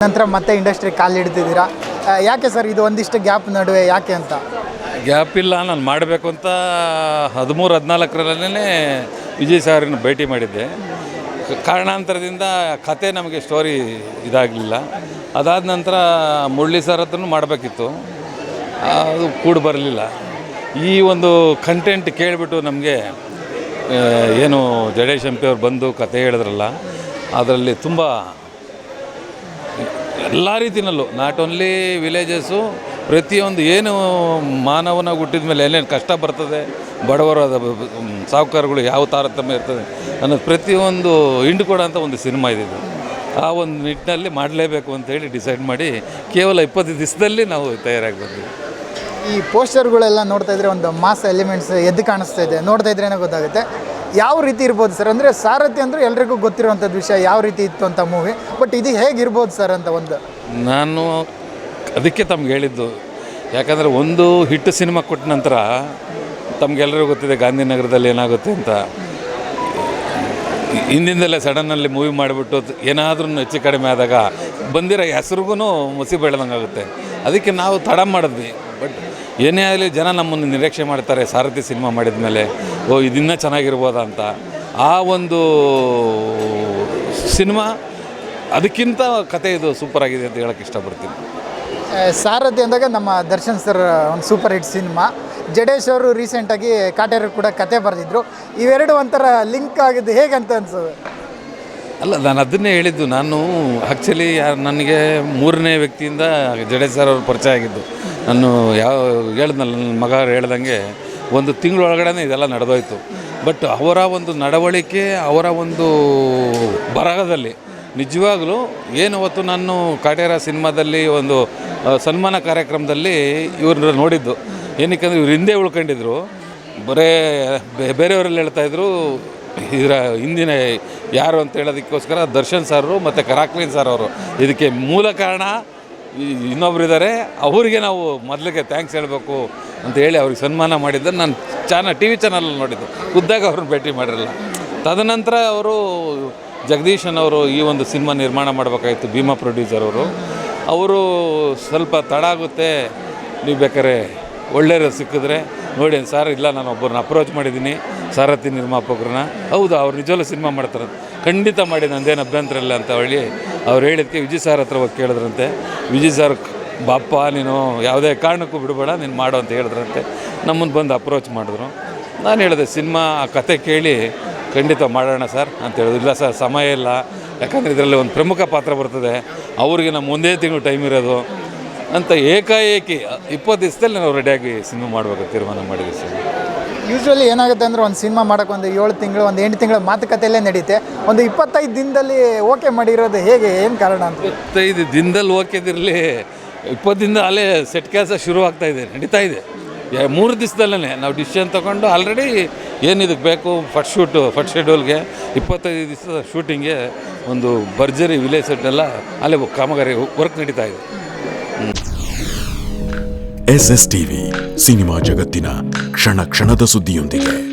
ನಂತರ ಮತ್ತೆ ಇಂಡಸ್ಟ್ರಿ ಕಾಲ್ ಹಿಡ್ತಿದ್ದೀರಾ ಆ, ಯಾಕೆ ಸರ್ ಇದು ಒಂದಿಷ್ಟು ಗ್ಯಾಪ್ ನಡುವೆ ಯಾಕೆ ಅಂತ? ಗ್ಯಾಪ್ ಇಲ್ಲ ನಾನು ಮಾಡಬೇಕು ಅಂತ ಹದಿಮೂರು ಹದಿನಾಲ್ಕರಲ್ಲೇ ವಿಜಯ್ ಸಾರಿನ ಭೇಟಿ ಮಾಡಿದ್ದೆ. ಕಾರಣಾಂತರದಿಂದ ಕತೆ ನಮಗೆ ಸ್ಟೋರಿ ಇದಾಗಲಿಲ್ಲ. ಅದಾದ ನಂತರ ಮುರಳಿ ಸರ್ ಹತ್ರನೂ ಮಾಡಬೇಕಿತ್ತು. ಅದು ಕೂಡ ಬರಲಿಲ್ಲ. ಈ ಒಂದು ಕಂಟೆಂಟ್ ಕೇಳಿಬಿಟ್ಟು ನಮಗೆ ಏನು ಜಡೇಶ್ ಎಂ ಪಿ ಅವ್ರು ಬಂದು ಕತೆ ಹೇಳಿದ್ರಲ್ಲ ಅದರಲ್ಲಿ ತುಂಬ ಎಲ್ಲ ರೀತಿಯಲ್ಲೂ ನಾಟ್ ಓನ್ಲಿ ವಿಲೇಜಸ್ಸು ಪ್ರತಿಯೊಂದು ಏನು ಮಾನವನ ಹುಟ್ಟಿದ ಮೇಲೆ ಏನೇನು ಕಷ್ಟ ಬರ್ತದೆ, ಬಡವರ ಸಾಹುಕಾರಗಳು ಯಾವ ತಾರತಮ್ಯ ಇರ್ತದೆ ಅನ್ನೋದು ಪ್ರತಿಯೊಂದು ಹಿಂಡು ಕೊಡೋಂಥ ಒಂದು ಸಿನಿಮಾ ಇದೆ ಆ ಒಂದು ನಿಟ್ಟಿನಲ್ಲಿ ಮಾಡಲೇಬೇಕು ಅಂತೇಳಿ ಡಿಸೈಡ್ ಮಾಡಿ ಕೇವಲ ಇಪ್ಪತ್ತು ದಿವಸದಲ್ಲಿ ನಾವು ತಯಾರಾಗಿ ಬಂದ್ವಿ ಈ ಪೋಸ್ಟರ್ಗಳೆಲ್ಲ ನೋಡ್ತಾ ಇದ್ರೆ ಒಂದು ಮಾಸ್ ಎಲಿಮೆಂಟ್ಸ್ ಎದ್ದು ಕಾಣಿಸ್ತಾ ಇದೆ. ನೋಡ್ತಾ ಇದ್ರೇನೆ ಗೊತ್ತಾಗುತ್ತೆ. ಯಾವ ರೀತಿ ಇರ್ಬೋದು ಸರ್? ಅಂದರೆ ಸಾರಥಿ ಅಂದರೆ ಎಲ್ರಿಗೂ ಗೊತ್ತಿರುವಂಥದ್ದು ವಿಷಯ ಯಾವ ರೀತಿ ಇತ್ತು ಅಂತ ಮೂವಿ ಬಟ್ ಇದು ಹೇಗಿರ್ಬೋದು ಸರ್ ಅಂತ ಒಂದು ನಾನು ಅದಕ್ಕೆ ತಮ್ಗೆ ಹೇಳಿದ್ದು. ಯಾಕಂದರೆ ಒಂದು ಹಿಟ್ಟು ಸಿನಿಮಾ ಕೊಟ್ಟ ನಂತರ ತಮಗೆಲ್ಲರಿಗೂ ಗೊತ್ತಿದೆ ಗಾಂಧಿನಗರದಲ್ಲಿ ಏನಾಗುತ್ತೆ ಅಂತ. ಹಿಂದಿಂದಲೇ ಸಡನ್ನಲ್ಲಿ ಮೂವಿ ಮಾಡಿಬಿಟ್ಟು ಏನಾದ್ರೂ ಹೆಚ್ಚು ಕಡಿಮೆ ಆದಾಗ ಬಂದಿರೋ ಹೆಸ್ರಿಗೂ ಮುಸಿ ಬೆಳೆದಂಗೆ ಆಗುತ್ತೆ ಅದಕ್ಕೆ ನಾವು ತಡ ಮಾಡಿದ್ವಿ. ಬಟ್ ಏನೇ ಆಗಲಿ ಜನ ನಮ್ಮನ್ನು ನಿರೀಕ್ಷೆ ಮಾಡ್ತಾರೆ ಸಾರಥಿ ಸಿನಿಮಾ ಮಾಡಿದ ಮೇಲೆ ಓ ಇದನ್ನ ಚೆನ್ನಾಗಿರ್ಬೋದಾ ಅಂತ. ಆ ಒಂದು ಸಿನಿಮಾ ಅದಕ್ಕಿಂತ ಕತೆ ಇದು ಸೂಪರ್ ಆಗಿದೆ ಅಂತ ಹೇಳಕ್ಕೆ ಇಷ್ಟಪಡ್ತೀನಿ. ಸಾರಥಿ ಅಂದಾಗ ನಮ್ಮ ದರ್ಶನ್ ಸರ್ ಒಂದು ಸೂಪರ್ ಹಿಟ್ ಸಿನಿಮಾ. ಜಡೇಶ್ ಅವರು ರೀಸೆಂಟಾಗಿ ಕಾಟೇರು ಕೂಡ ಕತೆ ಬರೆದಿದ್ರು. ಇವೆರಡು ಒಂಥರ ಲಿಂಕ್ ಆಗಿದ್ದು ಹೇಗಂತ ಅನ್ಸೋದು ಅಲ್ಲ ನಾನು ಅದನ್ನೇ ಹೇಳಿದ್ದು ನಾನು ಆ್ಯಕ್ಚುಲಿ ನನಗೆ ಮೂರನೇ ವ್ಯಕ್ತಿಯಿಂದ ಜಡೇಶ್ ಸರ್ ಅವರು ಪರಿಚಯ ಆಗಿದ್ದು. ನಾನು ಯಾವ ಹೇಳ್ದಲ್ಲ ನನ್ನ ಮಗ ಹೇಳ್ದಂಗೆ ಒಂದು ತಿಂಗಳೊಳಗಡೆ ಇದೆಲ್ಲ ನಡೆದೋಯ್ತು. ಬಟ್ ಅವರ ಒಂದು ನಡವಳಿಕೆ, ಅವರ ಒಂದು ಬರಹದಲ್ಲಿ ನಿಜವಾಗಲೂ ಏನು ಅವತ್ತು ನಾನು ಕಾಟೇರ ಸಿನಿಮಾದಲ್ಲಿ ಒಂದು ಸನ್ಮಾನ ಕಾರ್ಯಕ್ರಮದಲ್ಲಿ ಇವ್ರನ್ನ ನೋಡಿದ್ದು. ಏನಕ್ಕೆ ಇವ್ರು ಹಿಂದೆ ಉಳ್ಕೊಂಡಿದ್ರು. ಬರೇ ಹೇಳ್ತಾ ಇದ್ರು, ಇದರ ಹಿಂದಿನ ಯಾರು ಅಂತ ಹೇಳೋದಕ್ಕೋಸ್ಕರ ದರ್ಶನ್ ಸಾರು ಮತ್ತು ಕರಾಕ್ಲೀನ್ ಸರ್ ಅವರು. ಇದಕ್ಕೆ ಮೂಲ ಕಾರಣ ಇನ್ನೊಬ್ರು ಇದ್ದಾರೆ ಅವರಿಗೆ ನಾವು ಮೊದಲಿಗೆ ಥ್ಯಾಂಕ್ಸ್ ಹೇಳಬೇಕು ಅಂತ ಹೇಳಿ ಅವ್ರಿಗೆ ಸನ್ಮಾನ ಮಾಡಿದ್ದು ನಾನು ಚಾನಲ್ ಟಿ ವಿ ಚಾನಲಲ್ಲಿ ನೋಡಿದ್ದು. ಖುದ್ದಾಗ ಅವ್ರನ್ನ ಭೇಟಿ ಮಾಡಿರಲ್ಲ. ತದನಂತರ ಅವರು ಜಗದೀಶನ್ ಅವರು ಈ ಒಂದು ಸಿನಿಮಾ ನಿರ್ಮಾಣ ಮಾಡಬೇಕಾಗಿತ್ತು ಭೀಮಾ ಪ್ರೊಡ್ಯೂಸರ್ ಅವರು. ಅವರು ಸ್ವಲ್ಪ ತಡ ಆಗುತ್ತೆ, ನೀವು ಬೇಕಾದ್ರೆ ಒಳ್ಳೆಯವರು ಸಿಕ್ಕಿದ್ರೆ ನೋಡಿ ಸರ್ ಇಲ್ಲ, ನಾನು ಒಬ್ಬರನ್ನ ಅಪ್ರೋಚ್ ಮಾಡಿದ್ದೀನಿ, ಸಾರಥಿ ನಿರ್ಮಾಪಕರನ್ನ. ಹೌದು, ಅವ್ರು ನಿಜವಲ್ಲೂ ಸಿನಿಮಾ ಮಾಡ್ತಾರೆ ಖಂಡಿತ ಮಾಡಿ, ನಂದೇನು ಅಭ್ಯಂತರ ಇಲ್ಲ ಅಂತ ಹೇಳಿ ಅವ್ರು ಹೇಳಿದ್ದಕ್ಕೆ ವಿಜಯ್ ಸರ್ ಹತ್ರ ಹೋಗಿ ಕೇಳಿದ್ರಂತೆ. ವಿಜಯ್ ಸರ್, ಬಾಪ್ಪ, ನೀನು ಯಾವುದೇ ಕಾರಣಕ್ಕೂ ಬಿಡಬೇಡ, ನೀನು ಮಾಡು ಅಂತ ಹೇಳಿದ್ರಂತೆ. ನಮ್ಮನ್ನು ಬಂದು ಅಪ್ರೋಚ್ ಮಾಡಿದ್ರು. ನಾನು ಹೇಳಿದೆ, ಸಿನಿಮಾ, ಆ ಕತೆ ಕೇಳಿ ಖಂಡಿತ ಮಾಡೋಣ ಸರ್ ಅಂತ ಹೇಳಿದ್ರು. ಇಲ್ಲ ಸರ್, ಸಮಯ ಇಲ್ಲ. ಯಾಕಂದರೆ ಇದರಲ್ಲಿ ಒಂದು ಪ್ರಮುಖ ಪಾತ್ರ ಬರ್ತದೆ. ಅವ್ರಿಗೆ ನಮ್ಮ ಒಂದೇ ತಿಂಗಳು ಟೈಮ್ ಇರೋದು ಅಂತ ಏಕಾಏಕಿ, ಇಪ್ಪತ್ತು ದಿವಸದಲ್ಲಿ ನಾವು ರೆಡಿಯಾಗಿ ಸಿನಿಮಾ ಮಾಡಬೇಕು ತೀರ್ಮಾನ ಮಾಡಿದ್ವಿ ಸರ್. ಯೂಶ್ವಲಿ ಏನಾಗುತ್ತೆ ಅಂದರೆ ಒಂದು ಸಿನಿಮಾ ಮಾಡೋಕ್ಕೆ ಒಂದು ಏಳು ತಿಂಗಳು ಒಂದು ಎಂಟು ತಿಂಗಳು ಮಾತುಕತೆಯಲ್ಲೇ ನಡೀತೆ. ಒಂದು ಇಪ್ಪತ್ತೈದು ದಿನದಲ್ಲಿ ಓಕೆ ಮಾಡಿರೋದು ಹೇಗೆ? ಏನು ಕಾರಣ ಅಂತ? ಇಪ್ಪತ್ತೈದು ದಿನದಲ್ಲಿ ಓಕೆದಿರಲಿ ಇಪ್ಪತ್ತು ದಿನ ಅಲ್ಲೇ ಸೆಟ್ ಕೆಲಸ ಶುರು ಆಗ್ತಾ ಇದೆ ನಡೀತಾ ಇದೆ. ಯಾ- ಮೂರು ದಿವಸದಲ್ಲೇ ನಾವು ಡಿಸಿಷನ್ ತೊಗೊಂಡು ಆಲ್ರೆಡಿ ಏನು ಇದಕ್ಕೆ ಬೇಕು? ಫಸ್ಟ್ ಶೂಟು ಫಸ್ಟ್ ಶೆಡ್ಯೂಲ್ಗೆ ಇಪ್ಪತ್ತೈದು ದಿವಸದ ಶೂಟಿಂಗ್ಗೆ ಒಂದು ಭರ್ಜರಿ ವಿಲೇಜ್ ಸೆಟ್ ಎಲ್ಲ ಅಲ್ಲೇ ಕಾಮಗಾರಿ ವರ್ಕ್ ನಡೀತಾ ಇದೆ. ಎಸ್ ಎಸ್ ಟಿವಿ ಸಿನಿಮಾ ಜಗತ್ತಿನ ಕ್ಷಣ ಕ್ಷಣದ ಸುದ್ದಿಯೊಂದಿಗೆ.